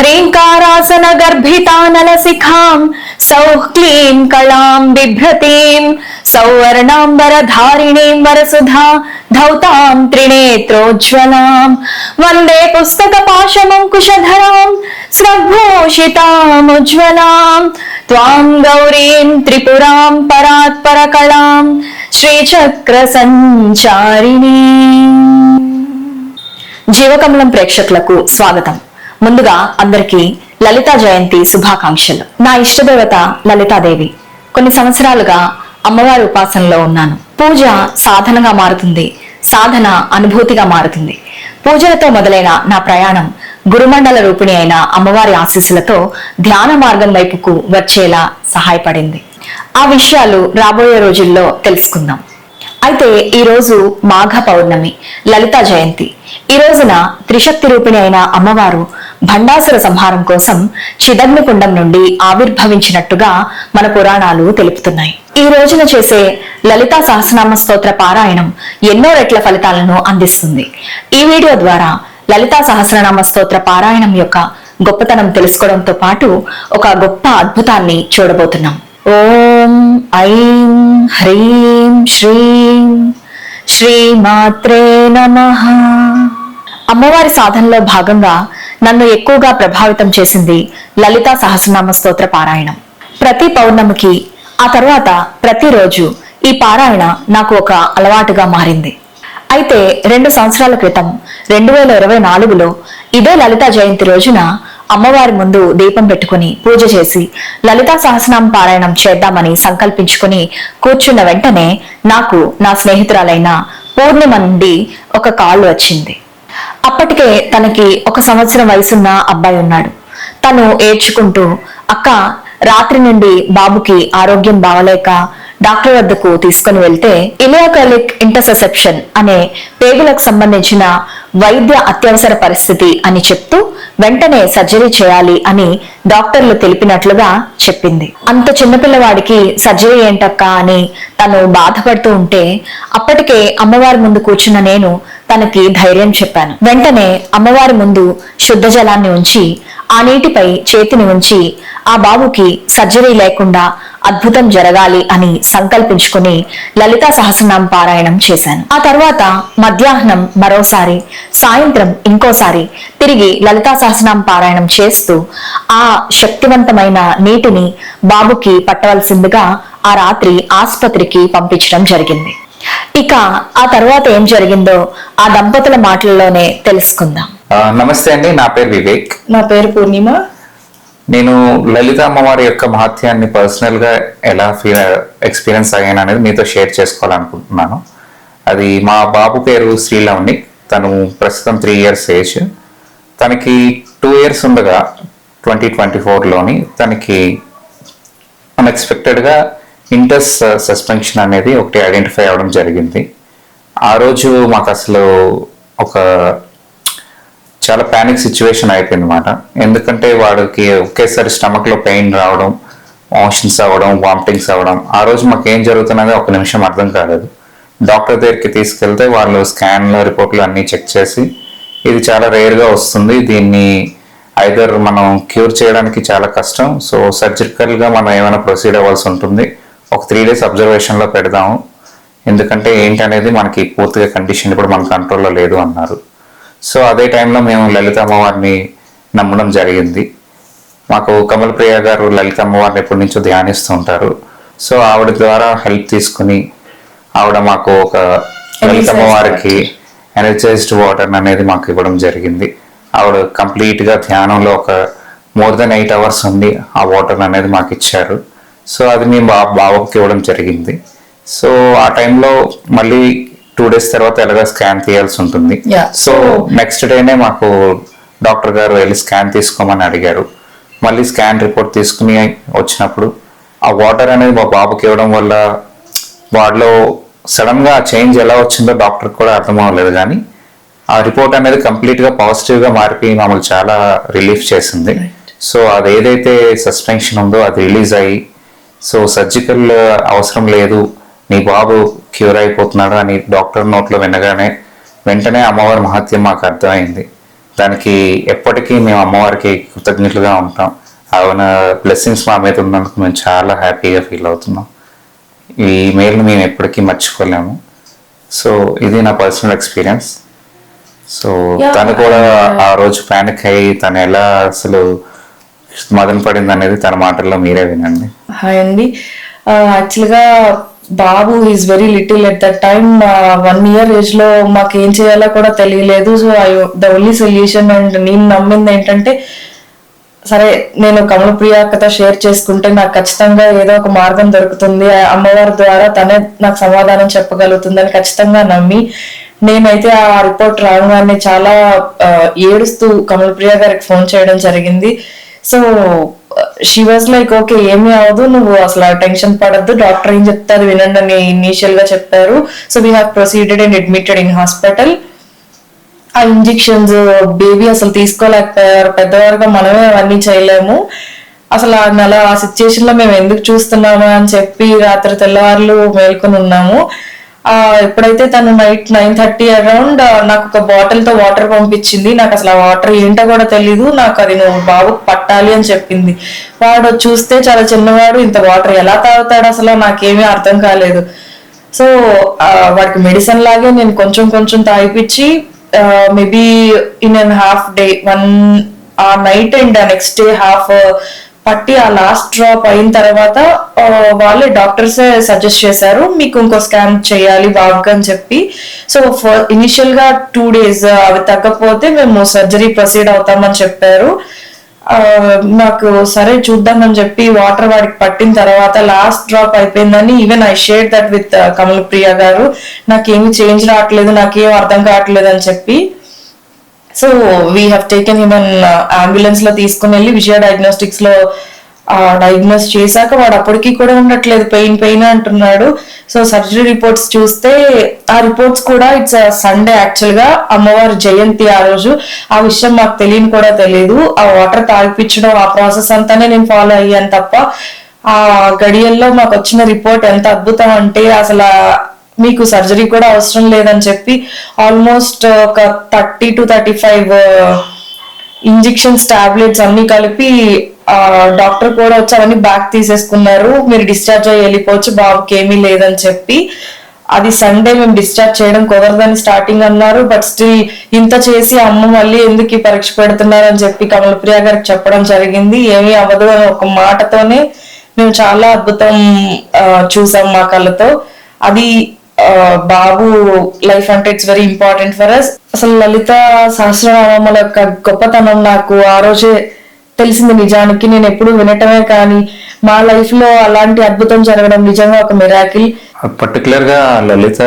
హ్రీంకారాసన గర్భితానలశిఖాం సౌః క్లీం కళాం బిభ్రతీం సౌవర్ణాంబరధారిణీం వరసుధా ధౌతాం త్రినేత్రోజ్వలాం వందే పుస్తక పాశమంకుశధరాం స్రగ్భూషితాముజ్వలాం త్వాం గౌరీం త్రిపురాం పరాత్పరకళాం శ్రీచక్ర సంచారిణీ జీవకమలం ప్రేక్షకులకు స్వాగతం. ముందుగా అందరికీ లలితా జయంతి శుభాకాంక్షలు. నా ఇష్టదేవత లలితాదేవి. కొన్ని సంవత్సరాలుగా అమ్మవారి ఉపాసనలో ఉన్నాను. పూజ సాధనగా మారుతుంది. సాధన అనుభూతిగా మారుతుంది. పూజలతో మొదలైన నా ప్రయాణం గురుమండల రూపిణి అయిన అమ్మవారి ఆశీస్సులతో ధ్యాన మార్గం వైపుకు వచ్చేలా సహాయపడింది. ఆ విషయాలు రాబోయే రోజుల్లో తెలుసుకుందాం. అయితే ఈ రోజు మాఘ పౌర్ణమి లలితా జయంతి. ఈ రోజున త్రిశక్తి రూపిణి అయిన అమ్మవారు భండాసుర సంహారం కోసం చిదగ్నికుండం నుండి ఆవిర్భవించినట్టుగా మన పురాణాలు తెలుపుతున్నాయి. ఈ రోజున చేసే లలితా సహస్రనామ స్తోత్ర పారాయణం ఎన్నో రెట్ల ఫలితాలను అందిస్తుంది. ఈ వీడియో ద్వారా లలితా సహస్రనామ స్తోత్ర పారాయణం యొక్క గొప్పతనం తెలుసుకోవడంతో పాటు ఒక గొప్ప అద్భుతాన్ని చూడబోతున్నాం. ఓం ఐం హ్రీం శ్రీం శ్రీమాత్రే నమ. అమ్మవారి సాధనలో భాగంగా నన్ను ఎక్కువగా ప్రభావితం చేసింది లలితా సహస్రనామ స్తోత్ర పారాయణం. ప్రతి పౌర్ణమికి ఆ తర్వాత ప్రతిరోజు ఈ పారాయణ నాకు ఒక అలవాటుగా మారింది. అయితే రెండు సంవత్సరాల క్రితం రెండు వేల ఇరవై నాలుగులో ఇదే లలితా జయంతి రోజున అమ్మవారి ముందు దీపం పెట్టుకుని పూజ చేసి లలితా సహస్రనామ పారాయణం చేద్దామని సంకల్పించుకుని కూర్చున్న వెంటనే నాకు నా స్నేహితురాలైన పూర్ణిమ నుండి ఒక కాల్ వచ్చింది. అప్పటికే తనకి ఒక సంవత్సరం వయసున్న అబ్బాయి ఉన్నాడు. తను ఏడ్చుకుంటూ అక్క రాత్రి నుండి బాబుకి ఆరోగ్యం బాగలేక డాక్టర్ వద్దకు తీసుకుని వెళ్తే ఇలియాకలిక్ ఇంటర్సెప్షన్ అనే పేగులకు సంబంధించిన వైద్య అత్యవసర పరిస్థితి అని చెప్తూ వెంటనే సర్జరీ చేయాలి అని డాక్టర్లు తెలిపినట్లుగా చెప్పింది. అంత చిన్నపిల్లవాడికి సర్జరీ ఏంటక్క? అని తను బాధపడుతూ ఉంటే అప్పటికే అమ్మవారి ముందు కూర్చున్న నేను తనకి ధైర్యం చెప్పాను. వెంటనే అమ్మవారి ముందు శుద్ధ జలాన్ని ఉంచి ఆ నీటిపై చేతిని ఉంచి ఆ బాబుకి సర్జరీ లేకుండా అద్భుతం జరగాలి అని సంకల్పించుకుని లలితా సహస్రనామ పారాయణం చేశాను. ఆ తర్వాత మధ్యాహ్నం మరోసారి సాయంత్రం ఇంకోసారి తిరిగి లలితా సహస్రనామ పారాయణం చేస్తూ ఆ శక్తివంతమైన నీటిని బాబుకి పట్టవలసిందిగా ఆ రాత్రి ఆసుపత్రికి పంపించడం జరిగింది. ఇక ఆ తర్వాత ఏం జరిగిందో ఆ దంపతుల మాటల్లోనే తెలుసుకుందాం. నమస్తే అండి నా పేరు వివేక్. నా పేరు పూర్ణిమ. నేను లలిత అమ్మవారి యొక్క మహత్యాన్ని పర్సనల్గా ఎలా ఫీల్ ఎక్స్పీరియన్స్ అయ్యాను అనేది మీతో షేర్ చేసుకోవాలనుకుంటున్నాను. అది మా బాబు పేరు శ్రీలవణి తను ప్రస్తుతం త్రీ ఇయర్స్ ఏజ్. తనకి టూ ఇయర్స్ ఉండగా ట్వంటీ ట్వంటీ ఫోర్లోని తనకి అన్ఎక్స్పెక్టెడ్గా ఇంటర్స్ సస్పెన్షన్ అనేది ఒకటి ఐడెంటిఫై అవ్వడం జరిగింది. ఆ రోజు మాకు అసలు ఒక చాలా ప్యానిక్ సిచ్యువేషన్ అయిపోయింది అనమాట ఎందుకంటే వాడికి ఒకేసారి స్టమక్లో పెయిన్ రావడం మోషన్స్ అవ్వడం వామిటింగ్స్ అవ్వడం ఆ రోజు మాకు ఏం జరుగుతున్నదో ఒక నిమిషం అర్థం కాలేదు. డాక్టర్ దగ్గరికి తీసుకెళ్తే వాళ్ళు స్కాన్లు రిపోర్ట్లు అన్నీ చెక్ చేసి ఇది చాలా రేర్గా వస్తుంది దీన్ని ఐదర్ మనం క్యూర్ చేయడానికి చాలా కష్టం సో సర్జికల్గా మనం ఏమైనా ప్రొసీడ్ అవ్వాల్సి ఉంటుంది. ఒక త్రీ డేస్ అబ్జర్వేషన్లో పెడదాము. ఎందుకంటే ఏంటనేది మనకి పూర్తిగా కండిషన్ ఇప్పుడు మన కంట్రోల్లో లేదు అన్నారు. సో అదే టైంలో మేము లలిత అమ్మవారిని నమ్మడం జరిగింది. మాకు కమల్ ప్రియ గారు లలిత అమ్మవారిని ఎప్పటి నుంచో ధ్యానిస్తూ ఉంటారు. సో ఆవిడ ద్వారా హెల్ప్ తీసుకుని ఆవిడ మాకు ఒక లలిత అమ్మవారికి ఎనర్జైజ్డ్ వాటర్ అనేది మాకు ఇవ్వడం జరిగింది. ఆవిడ కంప్లీట్గా ధ్యానంలో ఒక మోర్ దెన్ ఎయిట్ అవర్స్ ఉంది ఆ వాటర్ అనేది మాకు ఇచ్చారు. సో అది మేము బా బావకి ఇవ్వడం జరిగింది. సో ఆ టైంలో మళ్ళీ టూ డేస్ తర్వాత ఎలాగ స్కాన్ తీయాల్సి ఉంటుంది. సో నెక్స్ట్ డేనే మాకు డాక్టర్ గారు వెళ్ళి స్కాన్ తీసుకోమని అడిగారు. మళ్ళీ స్కాన్ రిపోర్ట్ తీసుకుని వచ్చినప్పుడు ఆ వాటర్ అనేది మా బాబుకి ఇవ్వడం వల్ల వాడిలో సడన్గా చేంజ్ ఎలా వచ్చిందో డాక్టర్ కూడా అర్థం అవ్వలేదు కానీ ఆ రిపోర్ట్ అనేది కంప్లీట్గా పాజిటివ్గా మారిపోయి మమ్మల్ని చాలా రిలీఫ్ చేసింది. సో అది ఏదైతే సస్పెన్షన్ ఉందో అది రిలీజ్ అయ్యి సో సర్జికల్ అవసరం లేదు. నీ బాబు క్యూర్ అయిపోతున్నాడు అని డాక్టర్ నోట్లో వినగానే వెంటనే అమ్మవారి మహత్యం మాకు అర్థమైంది. దానికి ఎప్పటికీ మేము అమ్మవారికి కృతజ్ఞతలుగా ఉంటాం. ఆవిన బ్లెస్సింగ్స్ మా మీద ఉన్నందుకు మేము చాలా హ్యాపీగా ఫీల్ అవుతున్నాం. ఈ మెయిల్ని మేము ఎప్పటికీ మర్చిపోలేము. సో ఇది నా పర్సనల్ ఎక్స్పీరియన్స్. సో. తను కూడా ఆ రోజు ప్యానిక్ అయ్యి తను ఎలా అసలు మదన పడింది అనేది తన మాటల్లో మీరే వినండి. హాయ్ అండి. యాక్చువల్గా బాబు is very little at that time. One year ఏజ్లో మాకు ఏం చేయాలో కూడా తెలియలేదు. So I the only solution and నేను నమ్మింది ఏంటంటే సరే నేను కమలప్రియాకతో షేర్ చేసుకుంటే నాకు ఖచ్చితంగా ఏదో ఒక మార్గం దొరుకుతుంది. ఆ అమ్మవారి ద్వారా తనే నాకు సమాధానం చెప్పగలుగుతుందని ఖచ్చితంగా నమ్మి నేనైతే ఆ రిపోర్ట్ రాగానే చాలా ఏడుస్తూ కమలప్రియ గారికి ఫోన్ చేయడం జరిగింది. So she was like okay ఏమీ అవ్వదు నువ్వు అసలు టెన్షన్ పడద్దు డాక్టర్ ఏం చెప్తారు వినండి అని ఇనీషియల్గా చెప్పారు. So we have proceeded and admitted in hospital ఆ ఇంజెక్షన్స్ బేబీ అసలు తీసుకోలేకపోయారు. పెద్దవారుగా మనమే అవన్నీ చేయలేము. అసలు అలా నెల ఆ సిచ్యుయేషన్లో మేము ఎందుకు చూస్తున్నాము అని చెప్పి రాత్రి తెల్లవారులు మేల్కొని ఉన్నాము. ఎప్పుడైతే తను నైట్ నైన్ థర్టీ అరౌండ్ నాకు ఒక బాటిల్తో వాటర్ పంపించింది. నాకు అసలు ఆ వాటర్ ఏంటో కూడా తెలీదు. నాకు అది నువ్వు బాబు పట్టాలి అని చెప్పింది. వాడు చూస్తే చాలా చిన్నవాడు ఇంత వాటర్ ఎలా తాగుతాడు అసలు? నాకేమీ అర్థం కాలేదు. సో వాడికి మెడిసిన్ లాగే నేను కొంచెం కొంచెం తాగిపించి maybe in and half day one ఆ night and next day half పట్టి ఆ లాస్ట్ డ్రాప్ అయిన తర్వాత వాళ్ళే డాక్టర్స్ సజెస్ట్ చేశారు మీకు ఇంకో స్కాన్ చేయాలి బాగా అని చెప్పి. సో ఇనిషియల్గా టూ డేస్ అవి తగ్గకపోతే మేము సర్జరీ ప్రొసీడ్ అవుతామని చెప్పారు. నాకు సరే చూద్దామని చెప్పి వాటర్ వాడికి పట్టిన తర్వాత లాస్ట్ డ్రాప్ అయిపోయిందని even I share that with Kamal Priya గారు. నాకేమి చేంజ్ రావట్లేదు నాకేం అర్థం కావట్లేదు అని చెప్పి. So we have taken him on అంబులెన్స్లో తీసుకుని వెళ్ళి విజయ డయాగ్నోస్టిక్స్లో డయాగ్నోస్ చేశాక వాడు అప్పటికి కూడా ఉండట్లేదు. పెయిన్ పెయిన్ అంటున్నాడు. సో సర్జరీ రిపోర్ట్స్ చూస్తే ఆ రిపోర్ట్స్ కూడా ఇట్స్ సండే యాక్చువల్గా అమ్మవారి జయంతి ఆ రోజు. ఆ విషయం మాకు తెలియని కూడా తెలియదు ఆ వాటర్ తాగిపించడం ఆ ప్రాసెస్ అంతానే నేను ఫాలో అయ్యాను తప్ప ఆ గడియల్లో మాకు వచ్చిన రిపోర్ట్ ఎంత అద్భుతం అంటే అసలు మీకు సర్జరీ కూడా అవసరం లేదని చెప్పి ఆల్మోస్ట్ ఒక thirty to thirty five injections tablets అన్ని కలిపి డాక్టర్ కూడా వచ్చి అవన్నీ బ్యాక్ తీసేసుకున్నారు. మీరు డిశ్చార్జ్ అయ్యి వెళ్ళిపోవచ్చు బాబుకి ఏమీ లేదని చెప్పి. అది సండే మేము డిశ్చార్జ్ చేయడం కుదరదని స్టార్టింగ్ అన్నారు బట్ స్టిల్ ఇంత చేసి అమ్మ మళ్ళీ ఎందుకు ఈ పరీక్ష పెడుతున్నారు అని చెప్పి కమలప్రియ గారికి చెప్పడం జరిగింది. ఏమీ అవ్వదు అని ఒక మాటతోనే మేము చాలా అద్భుతం చూసాం మా కళ్ళతో. అది బాబు లైఫ్ అంటే it's very important for us అసలు లలిత సహస్రనామముల యొక్క గొప్పతనం నాకు ఆ రోజే తెలిసింది నిజానికి. నేను ఎప్పుడు వినటమే కానీ మా లైఫ్లో అలాంటి అద్భుతం జరగడం నిజంగా ఒక మిరాకిల్ పర్టికులర్గా లలిత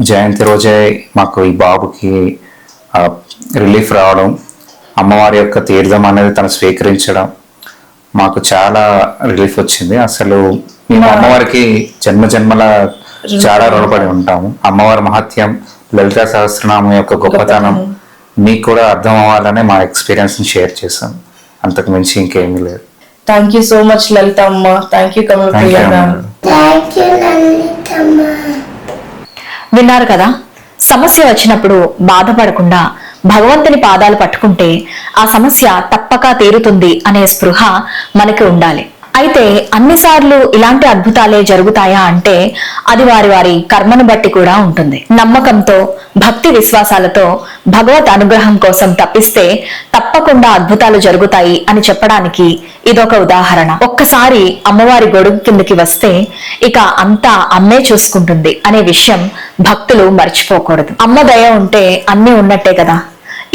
జయంతి రోజే మాకు ఈ బాబుకి రిలీఫ్ రావడం అమ్మవారి యొక్క తీర్థం అనేది తను స్వీకరించడం మాకు చాలా రిలీఫ్ వచ్చింది. అసలు మేము అమ్మవారికి జన్మ జన్మల చాలా రుణపడి ఉంటాము. అమ్మవారి మహత్యం లలిత సహస్రనామం యొక్క గొప్పతనం. మీకు కూడా అర్థం అవ్వాలనే మా ఎక్స్పీరియన్స్ని షేర్ చేశాం. అంతకు మించి ఇంకేమీ లేదు. Thank you so much Lalitha అమ్మ. Thank you Kamal. విన్నారు కదా? సమస్య వచ్చినప్పుడు బాధపడకుండా భగవంతుని పాదాలు పట్టుకుంటే ఆ సమస్య తప్పక తీరుతుంది అనే స్పృహ మనకి ఉండాలి. అయితే అన్నిసార్లు ఇలాంటి అద్భుతాలే జరుగుతాయా అంటే అది వారి వారి కర్మను బట్టి కూడా ఉంటుంది. నమ్మకంతో భక్తి విశ్వాసాలతో భగవత్ అనుగ్రహం కోసం తప్పిస్తే తప్పకుండా అద్భుతాలు జరుగుతాయి అని చెప్పడానికి ఇదొక ఉదాహరణ. ఒక్కసారి అమ్మవారి గొడుగు కిందకి వస్తే ఇక అంతా అమ్మే చూసుకుంటుంది అనే విషయం భక్తులు మర్చిపోకూడదు. అమ్మ దయ ఉంటే అన్నీ ఉన్నట్టే కదా.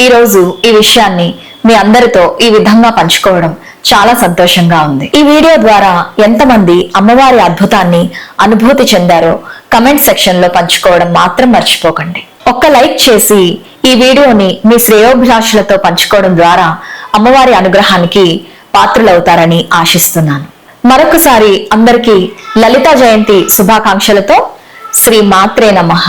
ఈ రోజు ఈ విషయాన్ని మీ అందరితో ఈ విధంగా పంచుకోవడం చాలా సంతోషంగా ఉంది. ఈ వీడియో ద్వారా ఎంతమంది అమ్మవారి అద్భుతాన్ని అనుభూతి చెందారో కమెంట్ సెక్షన్లో పంచుకోవడం మాత్రం మర్చిపోకండి. ఒక్క లైక్ చేసి ఈ వీడియోని మీ శ్రేయోభిలాషులతో పంచుకోవడం ద్వారా అమ్మవారి అనుగ్రహానికి పాత్రులవుతారని ఆశిస్తున్నాను. మరొకసారి అందరికీ లలితా జయంతి శుభాకాంక్షలతో శ్రీ మాత్రే నమః.